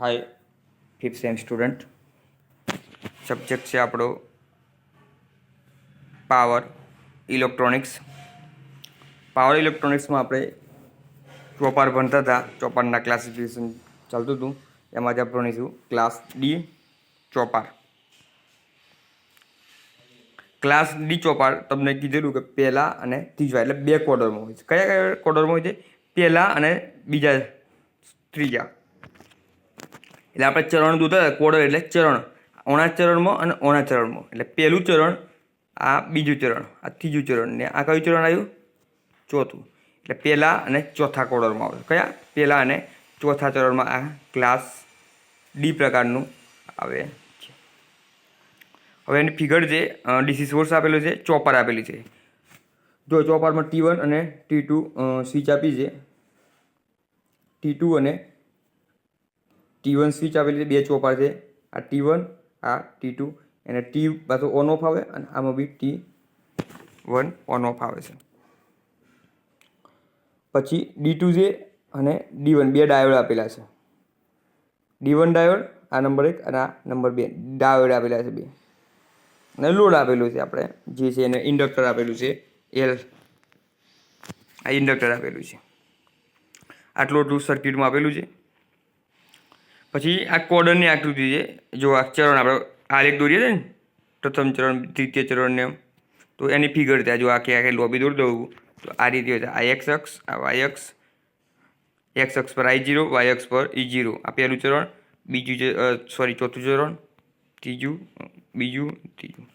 Hi fifth sem student subject છે આપણો power electronics power ઇલેક્ટ્રોનિક્સમાં આપણે ચોપાર ભણતા હતા. ચોપારના ક્લાસિફિકેશન ચાલતું હતું. એમાં જ આપણે ભણીશું class D chopper. Class D chopper તમને કીધેલું કે પહેલાં અને ત્રીજા, એટલે બે કોર્ડરમાં હોય છે. કયા કયા કોર્ડરમાં હોય છે? પહેલાં અને બીજા ત્રીજા. એટલે આપણે ચરણ દૂધ કોડર એટલે ચરણ. ઓણા ચરણમાં અને ઓણા ચરણમાં. એટલે પહેલું ચરણ, આ બીજું ચરણ, આ ત્રીજું ચરણ. ને આ કયું ચરણ આવ્યું? ચોથું. એટલે પહેલાં અને ચોથા કોડરમાં આવે કયા? પહેલાં અને ચોથા ચરણમાં આ ક્લાસ ડી પ્રકારનું આવે છે. હવે એની ફિગર જે ડીસી સોર્સ આપેલો છે ચોપર આપેલી છે. જો ચોપરમાં ટી વન અને ટી ટુ સ્વિચ આપી છે ટી ટુ અને ટી વન સ્વિચ આવેલી બે ચોપાર છે. આ ટી વન આ ટી ટુ એને ટી પાછું ઓન ઓફ આવે અને આમાં બી ટી વન ઓન ઓફ આવે છે. પછી ડી ટુ જે અને ડી વન બે ડાયોડ આપેલા છે. ડી વન ડાયોડ આ નંબર એક અને આ નંબર બે ડાયોડ આપેલા છે બે. અને લોડ આપેલું છે આપણે, જે છે એને ઇન્ડક્ટર આપેલું છે એલ આ ઇન્ડક્ટર આપેલું છે. આટલું આટલું સર્કિટમાં આપેલું છે. પછી આ કોડનની આકૃતિ છે જો આ ચરણ આપણે આલેખ દોરીએ છીએ ને, પ્રથમ ચરણ, દ્વિતીય ચરણને એમ, તો એની ફિગર ત્યાં જો આખી આખી લોબી દોરી દઉં તો આ રીતે હોય છે. આ એક્સ અક્ષ, આ વાય અક્ષ એક્સ અક્ષ પર આઈ જીરો વાય અક્ષ પર ઈ જીરો આ પહેલું ચરણ, બીજું સોરી ચોથું ચરણ, ત્રીજું, બીજું, ત્રીજું.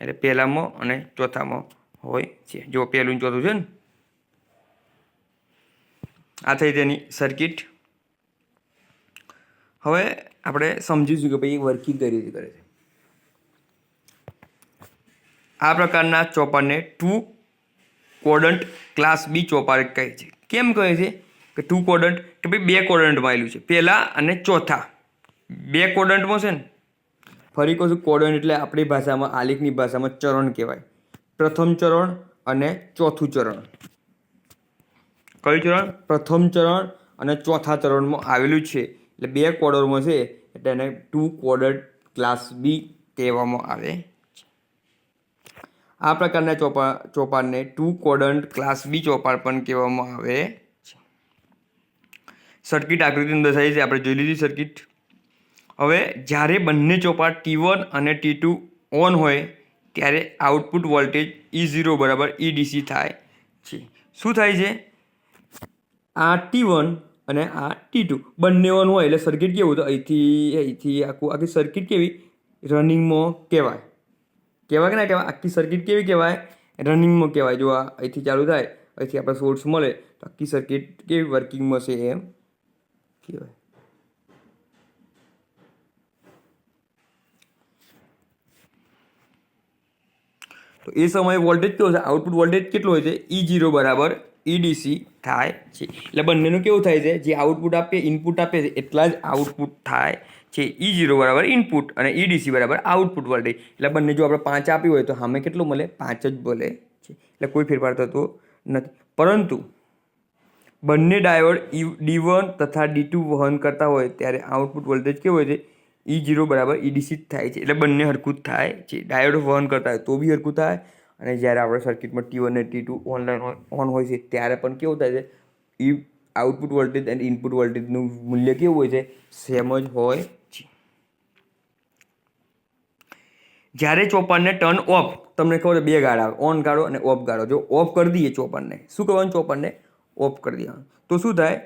એટલે પહેલામાં અને ચોથામાં હોય છે. જો પહેલું ચોથું છે ને, આ થઈ તેની સર્કિટ હવે આપણે સમજીશું કે ભાઈ વર્કિંગ કઈ રીતે કરે છે. આ પ્રકારના ચોપારને ટુ કોડન્ટ ક્લાસ બી ચોપાર કહે છે. કેમ કહે છે? કે ટુ કોડન્ટ કે ભાઈ બે કોડન્ટમાં આવેલું છે. પહેલાં અને ચોથા. બે કોડન્ટમાં છે ને, ફરી કહું છું કોડન્ટ એટલે આપણી ભાષામાં આલિકની ભાષામાં ચરણ કહેવાય. પ્રથમ ચરણ અને ચોથું ચરણ. કયું ચરણ? પ્રથમ ચરણ અને ચોથા ચરણમાં આવેલું છે. એટલે બે ક્વોડરમાં છે, એટલે એને ટુ કોડડ ક્લાસ બી કહેવામાં આવે. આ પ્રકારના ચોપા ચોપારને ટુ ક્વોડન્ટ ક્લાસ બી ચોપાર પણ કહેવામાં આવે. છે સર્કિટ આકૃતિ દર્શાવી છે, આપણે જોઈ લીધી સર્કિટ હવે જ્યારે બંને ચોપાર ટી વન અને ટી ટુ ઓન હોય, ત્યારે આઉટપુટ વોલ્ટેજ ઈ ઝીરો બરાબર ઈ ડીસી થાય છે. શું થાય છે? આ ટી વન અને આ ટી ટુ બંને ઓન હોય એટલે સર્કિટ કેવું? તો અહીંથી અહીંથી આખું, આખી સર્કિટ કેવી? રનિંગમાં કહેવાય. કહેવાય કે ના કહેવાય? આખી સર્કિટ કેવી કહેવાય? રનિંગમાં કહેવાય. જો આ અહીંથી ચાલુ થાય, અહીંથી આપણે સોર્સ મળે, તો આખી સર્કિટ કેવી વર્કિંગમાં છે એમ કહેવાય. તો એ સમયે વોલ્ટેજ કેવો છે? આઉટપુટ વોલ્ટેજ કેટલો હોય છે? ઈ જીરો બરાબર ઈડીસી થાય છે. એટલે બંનેનું કેવું થાય છે? જે આઉટપુટ આપીએ ઇનપુટ આપીએ છે એટલા જ આઉટપુટ થાય છે. ઈ જીરો બરાબર ઇનપુટ અને ઈડીસી બરાબર આઉટપુટ વોલ્ટેજ. એટલે બંને જો આપણે પાંચ આપ્યું હોય તો સામે કેટલું મળે? પાંચ જ મળે છે. એટલે કોઈ ફેરફાર થતો નથી. પરંતુ બંને ડાયોડ ડી વન તથા ડી ટુ વહન કરતા હોય ત્યારે આઉટપુટ વોલ્ટેજ કેવું હોય છે? ઈ જીરો બરાબર ઈડીસી જ થાય છે. એટલે બંને હરકું થાય છે. ડાયોડ વહન કરતા હોય તો બી હરકું થાય અને જ્યારે આપણે સર્કિટમાં ટી વન અને ટી ટુ ઓનલાઈન ઓન હોય છે, ત્યારે પણ કેવું થાય છે ઈ આઉટપુટ વોલ્ટેજ અને ઇનપુટ વોલ્ટેજનું મૂલ્ય કેવું હોય છે સેમ જ હોય છે. જ્યારે ચોપાનને ટર્ન ઓફ તમને ખબર બે ગાળા ઓન ગાળો અને ઓફ ગાળો. જો ઓફ કરી દઈએ ચોપાનને શું કરવાનું ચોપાનને ઓફ કરી દેવાનું. તો શું થાય?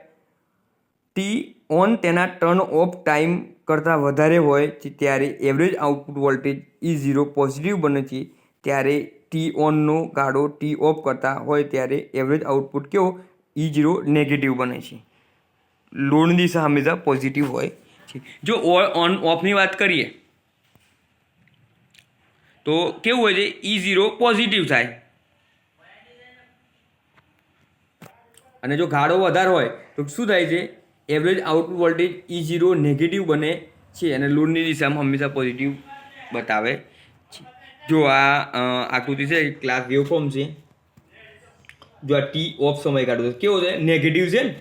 ટી ઓન તેના ટર્ન ઓફ ટાઈમ કરતાં વધારે હોય ત્યારે average output voltage E zero positive બને છે, ત્યારે ટી ઓનનો ગાળો ટી ઓફ કરતા હોય ત્યારે એવરેજ આઉટપુટ કેવો? ઈ ઝીરો નેગેટિવ બને છે. લોડની દિશા હંમેશા પોઝિટિવ હોય છે. જો ઓન ઓફની વાત કરીએ, તો કેવું હોય છે? ઈ ઝીરો પોઝિટિવ થાય. અને જો ગાળો વધારે હોય, તો શું થાય છે? Average output voltage E zero negative બને છે અને લોડની દિશામાં હંમેશા પોઝિટિવ બતાવે જો આ આકૃતિ છે ક્લાસ વેવફોર્મ છે. જો આ ટી ઓફ સમય કાઢો કેવો છે? નેગેટિવ છે ને?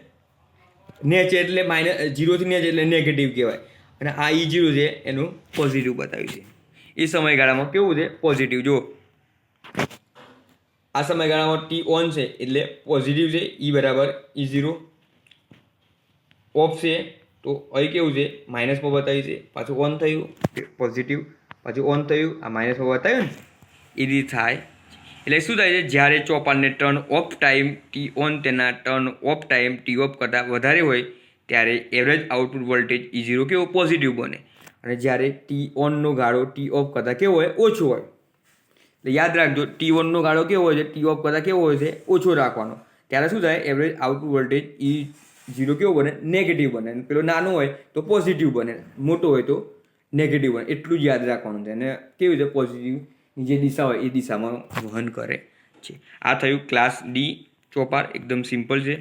નેચ એટલે માઇનસ જીરોથી નેચ એટલે નેગેટિવ કહેવાય. અને આ ઈ જીરો છે, એનું પોઝિટિવ બતાવ્યું છે. એ સમયગાળામાં કેવું છે? પોઝિટિવ જો, આ સમયગાળામાં ટી ઓન છે, એટલે પોઝિટિવ છે ઈ બરાબર ઈ ઝીરો ઓફ છે, તો અહીં કેવું છે? માઇનસમાં બતાવ્યું છે. પાછું ઓન થયું પોઝિટિવ પાછું ઓન થયું, આ માઇનસમાં બતાવ્યું ને? એ થાય. એટલે શું થાય છે? જ્યારે ચોપાનને turn off time T on તેના turn off time T off કરતાં વધારે હોય, ત્યારે average output voltage E zero કેવો પોઝિટિવ બને. અને જ્યારે ટી ઓનનો ગાળો ટી ઓફ કરતાં કેવો હોય? ઓછો હોય. એટલે યાદ રાખજો ટી ઓનનો ગાળો કેવો હોય છે? ટી ઓફ કરતાં કેવો હોય છે? ઓછો રાખવાનો. ત્યારે શું થાય? Average output voltage E zero કેવો બને? નેગેટિવ બને. પેલો નાનો હોય તો પોઝિટિવ બને. મોટો હોય તો નેગેટિવ બને એટલું જ યાદ રાખવાનું છે. અને કેવી રીતે પોઝિટિવની જે દિશા હોય, એ દિશામાં વહન કરે છે. આ થયું ક્લાસ ડી ચોપાર, એકદમ સિમ્પલ છે.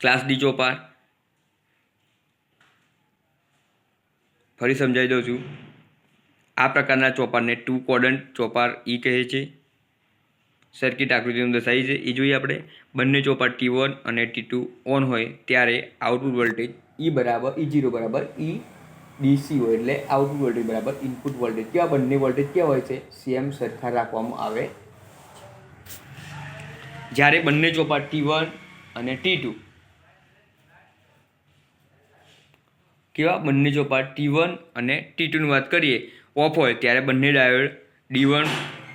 Class D chopper. ફરી સમજાવી દઉં છું. આ પ્રકારના ચોપારને ટુ કોડન્ટ ચોપાર ઈ કહે છે. સર્કિટ આકૃતિમાં દર્શાવી છે. એ જોઈએ આપણે. બંને ચોપાર ટી વન અને ટી ટુ ઓન હોય, ત્યારે આઉટપુટ વોલ્ટેજ ઈ બરાબર ઈ જીરો બરાબર ઈ ડીસી હોય એટલે આઉટપુટ વોલ્ટેજ બરાબર ઇનપુટ વોલ્ટેજ કેવા બંને વોલ્ટેજ કેવા હોય છે? સેમ સરખા રાખવામાં આવે. જ્યારે બંને ચોપાટ ટી વન અને ટી ટુ કેવા? બંને ચોપાટ ટી વન અને ટી ટુની વાત કરીએ ઓફ હોય ત્યારે બંને diode D one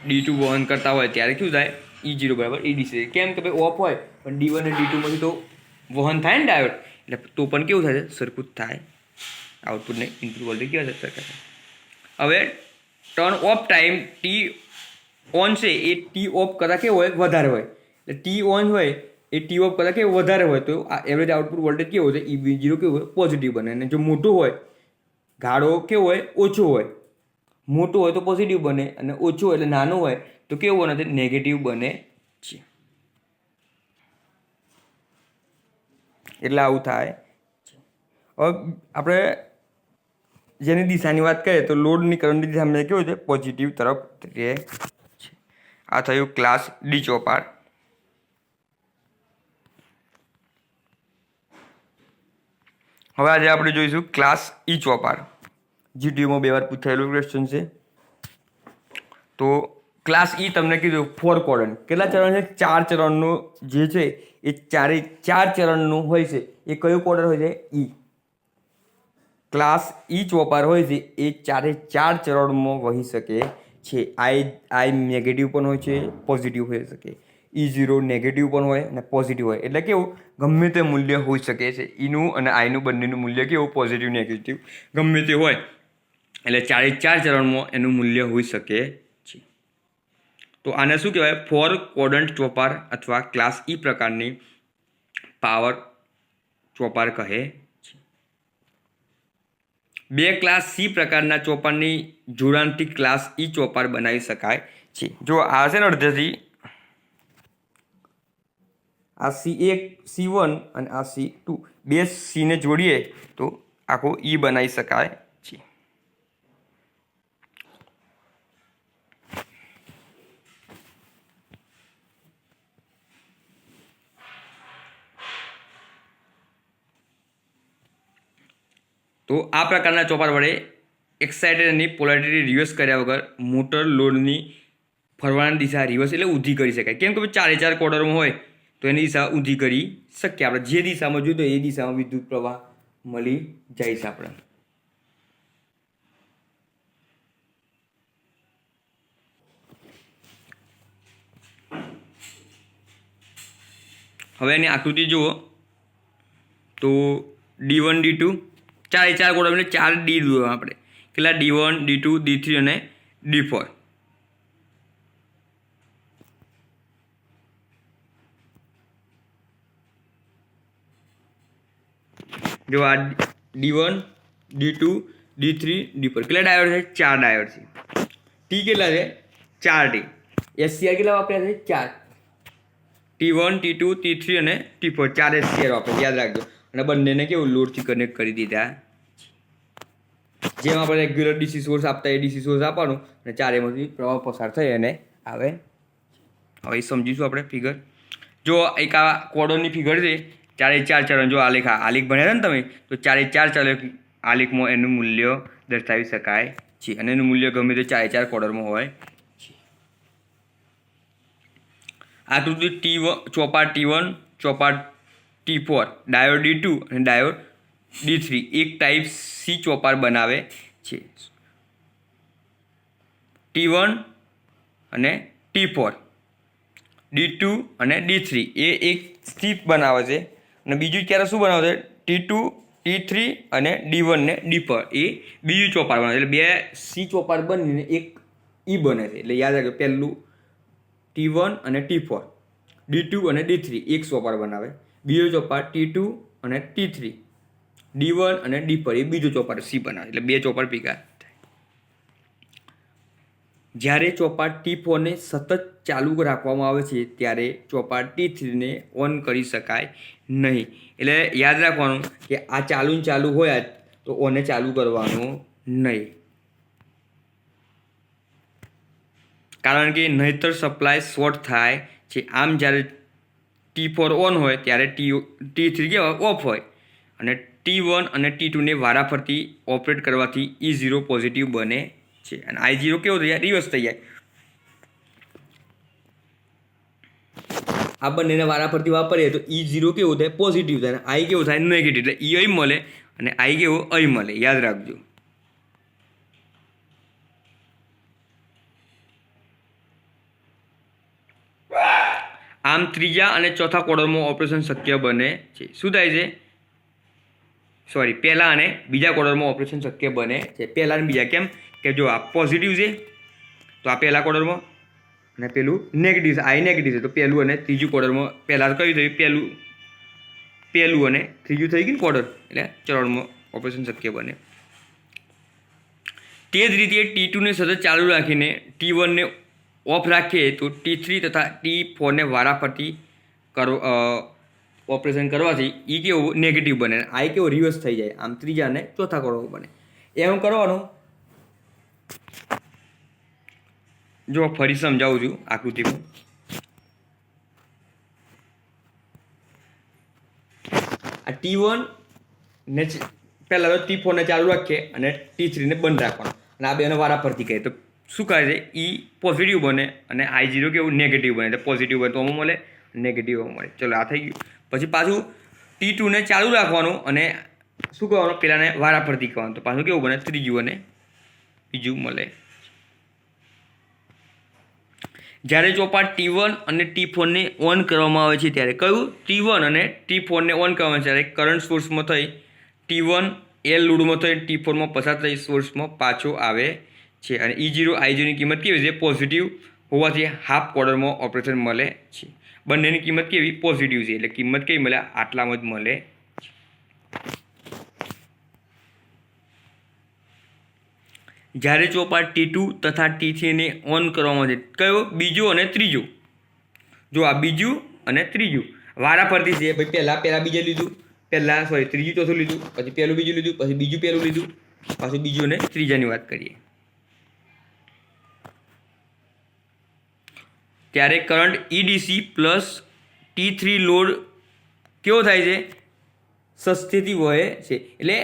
D two વહન કરતા હોય ત્યારે શું થાય? ઈ જીરો બરાબર ઈ ડીસી કેમ કે ભાઈ ઓફ હોય, પણ ડી વન અને ડી ટુમાંથી તો વહન થાય ને ડાયોડ એટલે તો પણ કેવું થાય? સરખું જ થાય. આઉટપુટને ઇનપુટ વોલ્ટેજ છે સરખા હવે turn off time T on છે એ ટી ઓફ કરતાં કેવો હોય? વધારે હોય. એટલે ટી ઓન હોય એ ટી ઓફ કરતાં કેવું વધારે હોય? તો આ એવરેજ આઉટપુટ વોલ્ટેજ કેવો છે? ઈ જીરો કેવું હોય? પોઝિટિવ બને. અને જો મોટું હોય, ગાળો કેવો હોય? ઓછો હોય. મોટું હોય તો પોઝિટિવ બને અને ઓછું એટલે નાનું હોય તો કેવું બને? નેગેટિવ બને છે. એટલે આવું થાય. હવે આપણે જેની દિશાની વાત કરીએ તો લોડની કરંટની દિશા હંમેશા કેવું છે? પોઝિટિવ તરફ રહે છે. આ થયું ક્લાસ ડી ચોપાર. હવે આજે આપણે જોઈશું ક્લાસ ઈ ચોપાર. જીટીયુમાં બે વાર પૂછાયેલું ક્વેશ્ચન છે. તો ક્લાસ ઈ તમને કીધું ફોર કોડન કેટલા ચરણ છે? ચાર ચરણનું જે છે એ ચારે ચાર ચરણનું હોય છે. એ કયું કોડન હોય છે? ઈ ક્લાસ ઈ ચોપાર હોય છે એ ચારે ચાર ચરણમાં વહી શકે છે. આઈ આઈ નેગેટિવ પણ હોય છે પોઝિટિવ હોઈ શકે. ઈ ઝીરો નેગેટિવ પણ હોય અને પોઝિટિવ હોય. એટલે કેવું? ગમે તે મૂલ્ય હોઈ શકે છે. ઈનું અને આઈનું બંનેનું મૂલ્ય કેવું? પોઝિટિવ નેગેટિવ ગમે તે હોય. એટલે ચારે ચાર ચરણમાં એનું મૂલ્ય હોઈ શકે છે. તો આને શું કહેવાય? ફોર કોડન્ટ ચોપાર અથવા ક્લાસ ઈ પ્રકારની પાવર ચોપાર કહે બે ક્લાસ સી પ્રકારના ચોપારની જોડાણથી ક્લાસ ઈ ચોપાર બનાવી શકાય છે. જો આ છે ને અડધેથી, આ સી એક, સી વન અને આ સી ટુ, બે સીને જોડીએ તો આખો ઈ બનાવી શકાય છે તો આ પ્રકારના ચોપાર વડે એક્સાઇટેડની પોલારિટી રિવર્સ કર્યા વગર મોટર લોડની ફરવાની દિશા રિવર્સ એટલે ઊંધી કરી શકાય. કેમ કે ચારે ચાર કોર્ડરમાં હોય તો એની દિશા ઊંધી કરી શકીએ આપણે. જે દિશામાં જોઈએ એ દિશામાં વિદ્યુત પ્રવાહ મળી જાય છે આપણે. હવે એની આકૃતિ જુઓ. તો ડી વન ડી ટુ ચારે ચાર કોડ એટલે ચાર ડી દોરવા આપણે. કેટલા? D one D two D three અને ડી ફોર જો આ D one D two D three D four કેટલા ડાયોડ છે? ચાર ડાયોડ છે. ટી કેટલા છે? ચાર ટી એસસીઆર કેટલા વાપર્યા છે? ચાર. T one T two T three અને ટી ફોર ચાર એસસીઆર વાપરે યાદ રાખજો. અને બંનેને કેવું લોડથી કનેક્ટ કરી દીધા. જેમ આપણે રેગ્યુલર ડીસી સોર્સ આપતા એ ડીસી સોર્સ આપવાનું અને ચારેમાંથી પ્રવાહ પસાર થઈ અને આવે. હવે સમજીશું આપણે ફિગર જો એક આ કોડોની ફિગર છે ચારે ચાર ચરણ જો આલેખ આલેખ ભણ્યા ને તમે, તો ચારે ચાર ચાર આલેખમાં એનું મૂલ્ય દર્શાવી શકાય છે. અને એનું મૂલ્ય ગમે તે ચારે ચાર કોડરમાં હોય આકૃતિ T one chopper T one chopper T four diode D two અને ડાયોડ ડી થ્રી એક ટાઈપ સી ચોપાર બનાવે છે. ટી વન અને ટી ફોર ડી ટુ અને ડી થ્રી એ એક સ્ટીપ બનાવે છે. અને બીજું ક્યારે શું બનાવે છે? ટી ટુ ટી થ્રી અને ડી વન ને ડી ફોર એ બીજું ચોપાર બનાવે એટલે બે સી ચોપાર બનીને એક ઈ બને છે. એટલે યાદ રાખજો, પહેલું ટી વન અને ટી ફોર ડી ટુ અને ડી થ્રી એક ચોપાર બનાવે. બીજો ચોપાટ ટી ટુ અને ટી થ્રી ડી વન અને ડી ફોર એ બીજો ચોપાટ સી બનાવે એટલે બે ચોપાટ ભેગા જ્યારે ચોપાટ ટી ફોરને સતત ચાલુ રાખવામાં આવે છે, ત્યારે ચોપાટ ટી થ્રીને ઓન કરી શકાય નહીં. એટલે યાદ રાખવાનું કે આ ચાલુ ચાલુ હોય જ તો ઓને ચાલુ કરવાનું નહીં. કારણ કે નહીતર સપ્લાય શોર્ટ થાય છે. આમ જ્યારે ટી ફોર ઓન હોય ત્યારે ટી ટી થ્રી કેવા ઓફ હોય અને ટી વન અને ટી ટુને વારાફરતી ઓપરેટ કરવાથી ઈ ઝીરો પોઝિટિવ બને છે. અને આઈ ઝીરો કેવો થઈ જાય? રિવર્સ થઈ જાય. આ બંનેને વારાફરતી વાપરીએ તો ઈ ઝીરો કેવું થાય? પોઝિટિવ થાય. અને આઈ કેવું થાય? નેગેટિવ એટલે ઈ અહીં મળે અને આઈ કેવો? અહીં મળે. યાદ રાખજો. આમ ત્રીજા અને ચોથા કોડરમાં ઓપરેશન શક્ય બને છે. શું થાય છે? સોરી પહેલાં અને બીજા કોડરમાં ઓપરેશન શક્ય બને છે. પહેલાં અને બીજા કેમ? કે જો આ પોઝિટિવ છે, તો આ પહેલાં કોડરમાં અને પેલું નેગેટિવ છે. આઈ નેગેટિવ છે, તો પહેલું અને ત્રીજું કોડરમાં પહેલાં કયું થયું? પહેલું પહેલું અને ત્રીજું થઈ ગયું કોડર. એટલે ચરણમાં ઓપરેશન શક્ય બને. તે જ રીતે ટી ટુને સતત ચાલુ રાખીને ટી વનને ઓફ રાખીએ તો ટી થ્રી તથા ટી ફોરને વારાફરતી કરો ઓપરેશન કરવાથી એ કેવું નેગેટિવ બને આ કેવો રિવર્સ થઈ જાય. આમ ત્રીજા અને ચોથા કોડમાં બને. એમ કરવાનું? જો ફરી સમજાવું છું આકૃતિમાં. આ ટી વન ને પહેલાં તો ટી ફોરને ચાલુ રાખીએ અને ટી થ્રીને બંધ રાખવાનું. અને આ બેને વારાફરતી કહીએ તો શું કહે છે? ઈ પોઝિટિવ બને અને આઈ જીરો કેવું નેગેટિવ બને. તો પોઝિટિવ બને તો આમાં મળે? નેગેટિવ મળે ચલો, આ થઈ ગયું. પછી પાછું ટી ટુને ચાલુ રાખવાનું અને શું કરવાનું? પેલાને વારાફરતી કરવાનું. તો પાછું કેવું બને? ત્રીજું અને બીજું મળે. જ્યારે ચોપાટ ટી વન અને ટી ફોરને ઓન કરવામાં આવે છે, ત્યારે કયું? ટી વન અને ટી ફોરને ઓન કરવામાં આવે છે. કરંટ સોર્સમાં થઈ ટી વન એલ લૂડમાં થઈ ટી ફોરમાં પસાર થઈ સોર્સમાં પાછો આવે છે. અને ઈ જીરો આઈ જીરોની કિંમત કેવી છે? પોઝિટિવ હોવાથી હાફ કોર્ડરમાં ઓપરેશન મળે છે. બંનેની કિંમત કેવી? પોઝિટિવ છે. એટલે કિંમત કેવી મળે? આટલામાં જ મળે જ્યારે ચોપાટ ટી ટુ તથા ટી થ્રીને ઓન કરવામાં આવે કયો? બીજો અને ત્રીજો. જો આ બીજું અને ત્રીજું. વારાફરતી છે. ભાઈ પહેલાં પહેલાં બીજે લીધું. પહેલાં સોરી ત્રીજું ચોથું લીધું. પછી પહેલું બીજું લીધું. પછી બીજું પહેલું લીધું. પાછું બીજું અને ત્રીજાની વાત કરીએ. ત્યારે current EDC plus T three load કેવો થાય છે? સસ્તીથી વહે છે. એટલે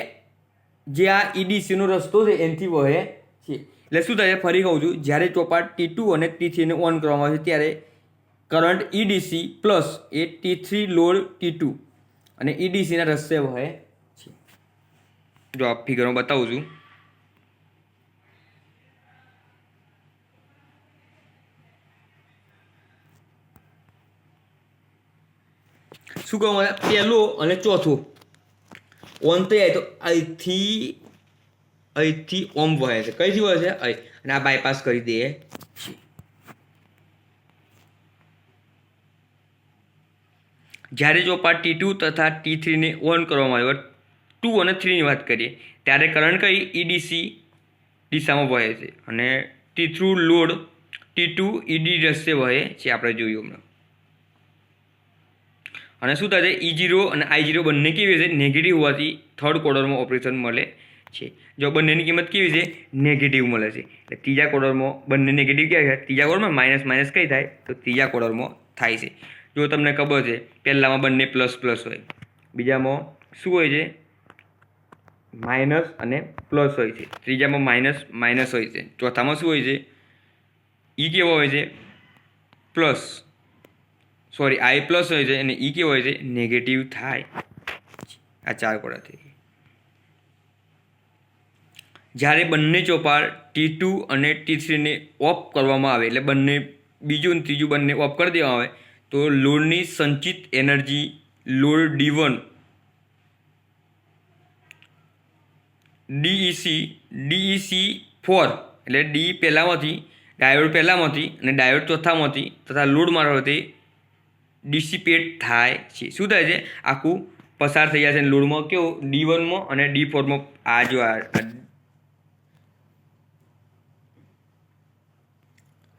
જે આ ઈડીસીનો રસ્તો છે, એનાથી વહે છે. એટલે શું થાય ફરી કહું છું, જ્યારે ચોપાટ ટી ટુ અને ટી થ્રીને ઓન કરવામાં આવે છે, ત્યારે કરંટ ઈડીસી પ્લસ એ T three load T two અને ઈડીસીના રસ્તે વહે છે. જો આ ફિગરમાં બતાવું છું. શું આવે પહેલો અને ચોથો ઓન થઈ જાય તો અહીંથી અહીંથી ઓમ વહે છે કઈથી વહે છે અહીં અને આ બાયપાસ કરી દઈએ જ્યારે જો પાર્ટ ટી ટુ તથા ટી થ્રીને ઓન કરવામાં આવ્યો ટુ અને થ્રીની વાત કરીએ. ત્યારે કરંટ કઈ ઈડીસી દિશામાં વહે છે. અને T through load T two ED રસ્તે વહે છે આપણે જોયું હમણાં. અને શું છે? ઈ જીરો અને આઈ જીરો બંને કેવી છે? નેગેટિવ હોવાથી થર્ડ ક્વોર્ટરમાં ઓપરેશન મળે છે. જો બંનેની કિંમત કેવી છે? નેગેટિવ મળે છે. એટલે ત્રીજા ક્વોર્ટરમાં બંને નેગેટિવ ક્યાં થાય ત્રીજા ક્વોર્ટરમાં માઇનસ માઇનસ કઈ થાય? તો ત્રીજા ક્વોર્ટરમાં થાય છે. જો તમને ખબર છે, પહેલામાં બંને પ્લસ પ્લસ હોય. બીજામાં શું હોય છે? માઇનસ અને પ્લસ હોય છે. ત્રીજામાં માઇનસ માઇનસ હોય છે. ચોથામાં શું હોય છે? ઈ કેવો હોય છે? પ્લસ સોરી આઈ પ્લસ હોય છે અને ઈ કેવો હોય છે? નેગેટિવ થાય. આ ચાર કોડાથી જ્યારે બંને ચોપાર ટી ટુ અને ટી થ્રીને ઓફ કરવામાં આવે, એટલે બંને બીજું અને ત્રીજું બંને ઓફ કરી દેવામાં આવે, તો લોડની સંચિત energy load D one DEC DEC four એટલે ડી પહેલાંમાંથી, ડાયોડ પહેલાંમાંથી અને ડાયોડ ચોથામાંથી તથા લોડ મારફતે ડિસિપેટ થાય છે. શું થાય છે? આખું પસાર થઈ અને લોડમાં કેવું? ડી વનમાં અને ડી ફોરમાં આ જો આ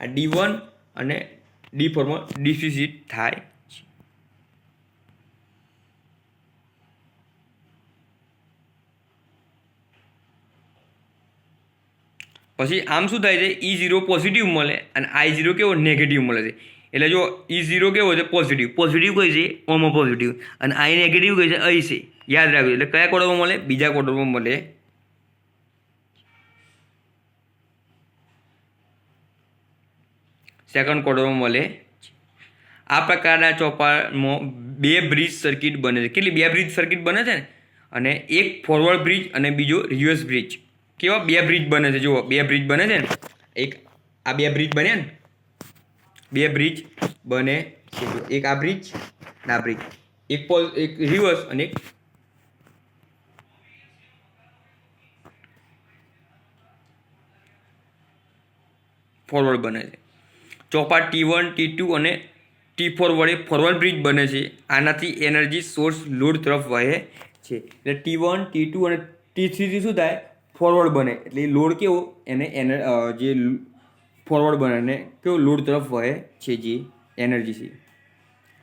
ડી વન અને ડી ફોરમાં ડિસિસિટ થાય છે. પછી આમ શું થાય છે? ઈ ઝીરો પોઝિટિવ મળે અને આઈ ઝીરો કેવો? નેગેટિવ મળે છે. એટલે જો ઈ ઝીરો કેવો છે? પોઝિટિવ પોઝિટિવ કઈ છે? ઓમો પોઝિટિવ અને આઈ નેગેટિવ કઈ છે? અહીં છે. યાદ રાખજો. એટલે કયા કોડરમાં મળે? બીજા કોડરમાં મળે. સેકન્ડ કોડરમાં મળે. આ પ્રકારના ચોપામાં બે બ્રિજ સર્કિટ બને છે. કેટલી? બે બ્રિજ સર્કિટ બને છે ને? અને એક ફોરવર્ડ બ્રિજ અને બીજો રિવર્સ બ્રિજ કેવા? બે બ્રિજ બને છે. જુઓ. બે બ્રિજ બને છે ને? એક આ બે બ્રિજ બન્યા ને? બે બ્રિજ બને છે એક આ બ્રિજ આ બ્રિજ એક પોલ એક રિવર્સ અને એક ફોરવર્ડ બને છે. Chopper T one T two અને ટી ફોર વડે ફોરવર્ડ બ્રિજ બને છે. આનાથી એનર્જી સોર્સ લોડ તરફ વહે છે. એટલે ટી વન ટી ટુ અને ટી થ્રીથી શું થાય? ફોરવર્ડ બને. એટલે લોડ કેવો? એને એનર જે ફોરવર્ડ બને અને કેવો લોડ તરફ વહે છે જે એનર્જી છે.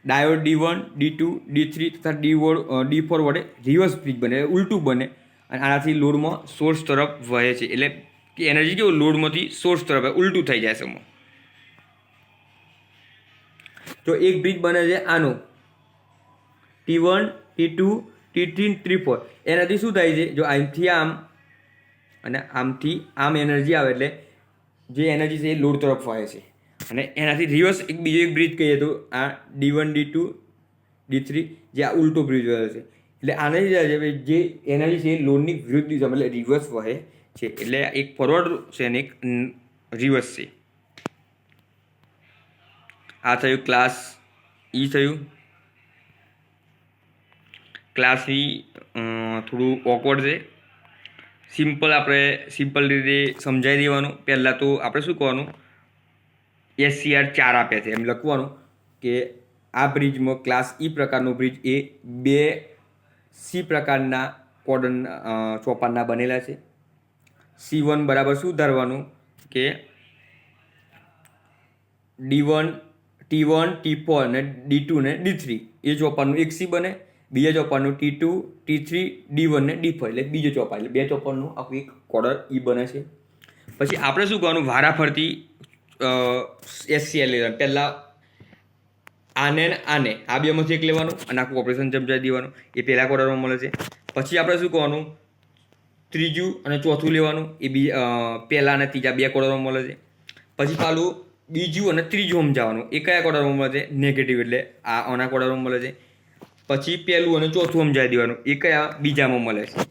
Diode D one D two D three તથા ડી વોડ ડી ફોર વડે રિવર્સ બ્રિજ બને ઉલટું બને અને આનાથી લોડમાં સોર્સ તરફ વહે છે. એટલે કે એનર્જી કેવું લોડમાંથી સોર્સ તરફ ઉલટું થઈ જાય છે તો એક બ્રિજ બને છે આનો. T one T two T three three four એનાથી શું થાય છે? જો અહીંથી આમ અને આમથી આમ એનર્જી આવે એટલે જે એનર્જી છે એ લોડ તરફ વહે છે. અને એનાથી રિવર્સ એક બીજો એક બ્રિજ કહીએ તો આ D one, D two, D three જે આ ઉલટો બ્રિજ વહે છે. એટલે થાય છે જે એનર્જી છે એ લોડની વિરુદ્ધ દિશામાં એટલે રિવર્સ વહે છે. એટલે એક ફોરવર્ડ છે અને એક રિવર્સ છે. આ થયું ક્લાસ ઈ થયું. ક્લાસ ઈ થોડું ઓકવર્ડ છે. સિમ્પલ આપણે સિમ્પલ રીતે સમજાવી દેવાનું. પહેલાં તો આપણે શું કહેવાનું એસસીઆર ચાર આપ્યા છે. એમ લખવાનું કે આ બ્રિજમાં ક્લાસ ઈ પ્રકારનો બ્રિજ એ બે સી પ્રકારના કોડન ચોપાનના બનેલા છે. સી વન બરાબર શું ધારવાનું કે D one T one T four અને ડી ટુ ને ડી થ્રી એ ચોપાનું એક સી બને. બીજા ચોપાનું T two T three D one ને ડી ફોર એટલે બીજો ચોપા, એટલે બે ચોપાનું આખું એક કોડર ઈ બને છે. પછી આપણે શું કરવાનું? વારા ફરતી એસસીએલ લેવાનું. પહેલાં આને આને, આ બેમાંથી એક લેવાનું અને આખું ઓપરેશન સમજાવી દેવાનું. એ પહેલા કોડરમાં મળે છે. પછી આપણે શું કરવાનું? ત્રીજું અને ચોથું લેવાનું. એ બી પહેલા અને ત્રીજા બે કોડરમાં મળે છે. પછી પાલું બીજું અને ત્રીજું સમજાવવાનું. એ કયા કોડરમાં મળે છે? નેગેટિવ એટલે આ, આના કોડરમાં મળે છે. પછી પહેલું અને ચોથું સમજાવી દેવાનું. એ કયા બીજામાં મળે છે.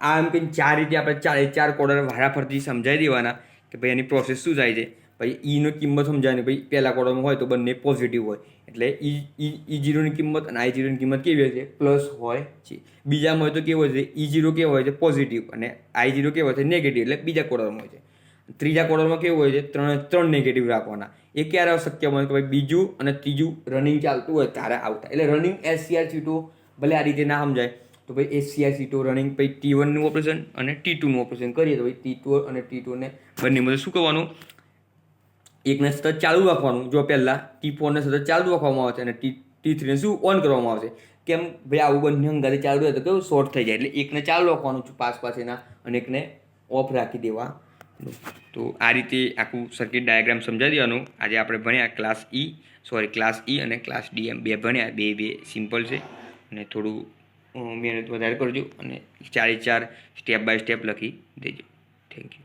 આ એમ કંઈ ચાર રીતે આપણે ચાર ચાર કોડર વારા ફરતી સમજાવી દેવાના કે ભાઈ એની પ્રોસેસ શું થાય છે. પછી ઈનો કિંમત સમજાવવાની ભાઈ પહેલા કોડરમાં હોય તો બંને પોઝિટિવ હોય. એટલે ઈ ઈ જીરોની કિંમત અને આઈ જીરોની કિંમત કેવી હોય છે? પ્લસ હોય છે. બીજામાં હોય તો કેવું હોય છે? ઈ જીરો કેવો હોય છે? પોઝિટિવ અને આઈ જીરો કેવો હોય છે? નેગેટિવ એટલે બીજા કોડરમાં હોય છે. ત્રીજા કોડરમાં કેવું હોય છે? ત્રણ ત્રણ નેગેટિવ રાખવાના. એ ક્યારે શક્ય બને કે ભાઈ બીજું અને ત્રીજું રનિંગ ચાલતું હોય ત્યારે આવતા. એટલે રનિંગ એસસીઆર સીટો ભલે આ રીતે ના સમજાય, તો ભાઈ એસસીઆર સીટો રનિંગ પછી ટી વનનું ઓપરેશન અને ટી ટુનું ઓપરેશન કરીએ તો ભાઈ ટી ટુ અને ટી ટુને બધું શું કરવાનું? એકને સતત ચાલુ રાખવાનું. જો પહેલાં ટી ફોરને સતત ચાલુ રાખવામાં આવે છે અને ટી ટી થ્રીને શું ઓન કરવામાં આવશે કેમ ભાઈ આવું બંને હંગાથી ચાલુ રહે તો કેવું શોર્ટ થઈ જાય. એટલે એકને ચાલુ રાખવાનું પાસ પાસેના અને એકને ઓફ રાખી દેવાનું તો આ રીતે આખું સર્કિટ ડાયાગ્રામ સમજાવી દેવાનું. આજે આપણે ભણ્યા class E sorry class E અને ક્લાસ ડી એમ બે ભણ્યા. બે બે સિમ્પલ છે. અને થોડું મહેનત વધારે કરજો અને ચારે ચાર સ્ટેપ બાય સ્ટેપ લખી દેજો. Thank you